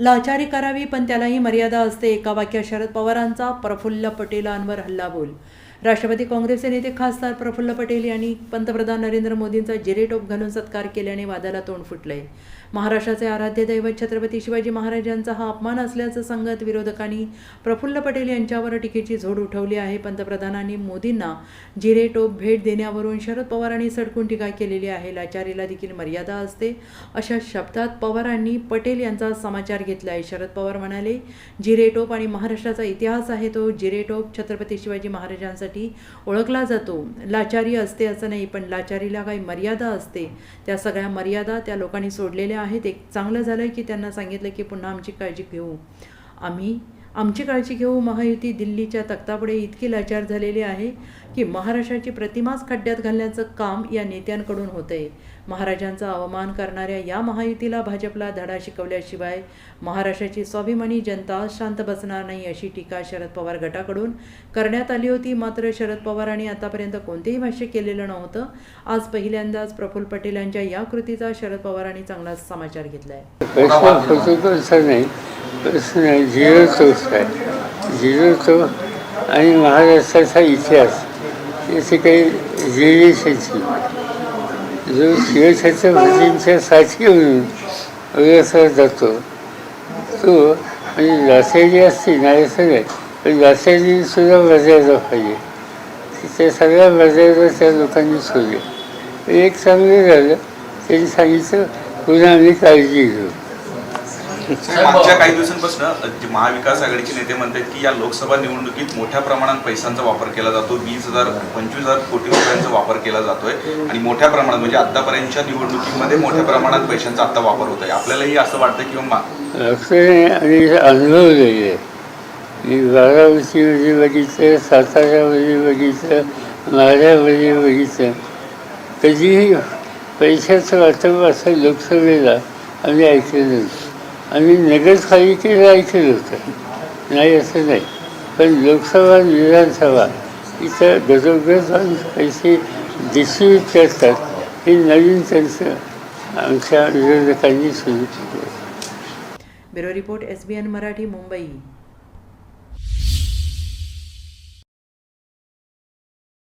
लाचारी करावी पण त्यालाही मर्यादा असते. एका वाक्यात शरद पवारांचा प्रफुल्ल पटेलांवर हल्ला बोल राष्ट्रवादी काँग्रेसचे नेते खासदार प्रफुल्ल पटेल यांनी पंतप्रधान नरेंद्र मोदींचा जिरेटोप घालून सत्कार केल्याने वादाला तोंड फुटलंय महाराष्ट्राचे आराध्य दैवत छत्रपती शिवाजी महाराजांचा हा अपमान असल्याचं सांगत विरोधकांनी प्रफुल्ल पटेल यांच्यावर टीकेची झोड उठवली आहे. पंतप्रधानांनी मोदींना जिरेटोप भेट देण्यावरून शरद पवारांनी सडकून टीका केलेली आहे. लाचारीला देखील मर्यादा असते. अशा शब्दात पवारांनी पटेल यांचा समाचार घेतला आहे शरद पवार म्हणाले जिरेटोप आणि महाराष्ट्राचा इतिहास आहे तो जिरेटोप छत्रपती शिवाजी महाराजांचा महाराजांसाठी ओळखला जातो. लाचारी असते असं नाही पण लाचारीला काही मर्यादा असते. त्या सगळ्या मर्यादा त्या लोकांनी सोडलेल्या आहेत. एक चांगलं झालं की त्यांना सांगितलं की पुन्हा आमची काळजी घेऊ. आम्ही आमची काळजी घेऊ महायुती दिल्लीच्या तख्तापुढे इतकी लाचार झालेली आहे की महाराष्ट्राची प्रतिमाच खड्ड्यात घालण्याचं काम या नेत्यांकडून होतं आहे महाराजांचा अवमान करणाऱ्या या महायुतीला भाजपला धडा शिकवल्याशिवाय महाराष्ट्राची स्वाभिमानी जनता शांत बसणार नाही अशी टीका शरद पवार गटाकडून करण्यात आली होती. मात्र शरद पवारांनी आतापर्यंत कोणतेही भाष्य केलेलं नव्हतं. आज पहिल्यांदाच प्रफुल्ल पटेल यांच्या या कृतीचा शरद पवारांनी चांगला समाचार घेतला आहे प्रश्न आहे झिरो तोच आहे. झिरो आणि महाराष्ट्राचा इतिहास याचे काही जिरेशाची जो शिवछत्रपतींच्या साथी म्हणून ओळखला जातो तो म्हणजे लासेरी असते नाही सगळे पण लासेरी मर्यादा पाहिजे. त्या सगळ्या मर्यादा त्या लोकांनी सोडल्या एक चांगलं झालं त्यांनी सांगितलं पुन्हा आम्ही काळजी घेऊ. मागच्या काही दिवसांपासून जे महाविकास आघाडीचे नेते म्हणतात की या लोकसभा निवडणुकीत मोठ्या प्रमाणात पैशांचा वापर केला जातो वीस हजार पंचवीस हजार कोटी रुपयांचा वापर केला जातोय आणि मोठ्या प्रमाणात म्हणजे आतापर्यंतच्या निवडणुकीमध्ये मोठ्या प्रमाणात पैशांचा आता वापर होत आहे. आपल्यालाही असं वाटतं की आणि अनुभवलेले आहे मी बघितलं बघितलं बघितलं कधीही पैशाचं वाटप असं लोकसभेला आम्ही ऐकलं नव्हतं आम्ही नगरपालिकेला ऐकलं होतं नाही असं नाही. पण लोकसभा विधानसभा इथं गजोगज पैसे पैसे डिस्ट्रीब्यूट करतात हे नवीन त्यांचं आमच्या विरोधकांनी सुरू केलं. Bureau report S B N Marathi Mumbai.